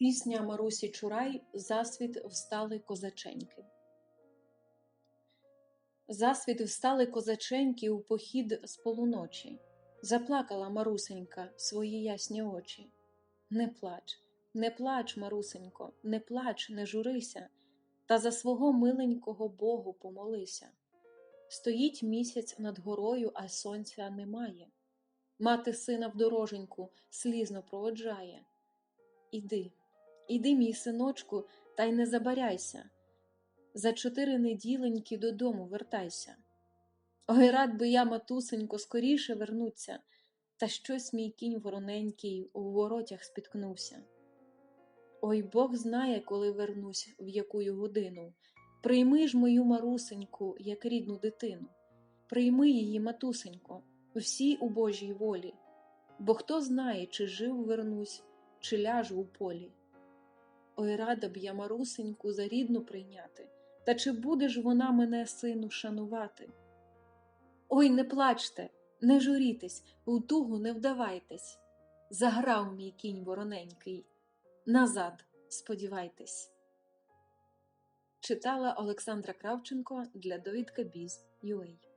Пісня Марусі Чурай Засвіт встали козаченьки. Засвіт встали козаченьки у похід з полуночі. Заплакала Марусенька свої ясні очі. Не плач, не плач, Марусенько, не плач, не журися, та за свого миленького Богу помолися. Стоїть місяць над горою, а сонця немає. Мати сина в дороженьку слізно проводжає. Іди, іди, мій синочку, та й не забаряйся. За чотири неділеньки додому вертайся. Ой, рад би я, матусенько, скоріше вернуться, та щось мій кінь вороненький у воротях спіткнувся. Ой, Бог знає, коли вернусь, в якую годину. Прийми ж мою марусеньку, як рідну дитину. Прийми її, матусенько, всій у Божій волі, бо хто знає, чи жив вернусь, чи ляжу у полі. Ой, рада б я марусеньку за рідну прийняти, та чи буде ж вона мене, сину, шанувати? Ой, не плачте, не журітесь, у тугу не вдавайтесь. Заграв мій кінь вороненький. Назад сподівайтесь. Читала Олександра Кравченко для довідка Біз.UA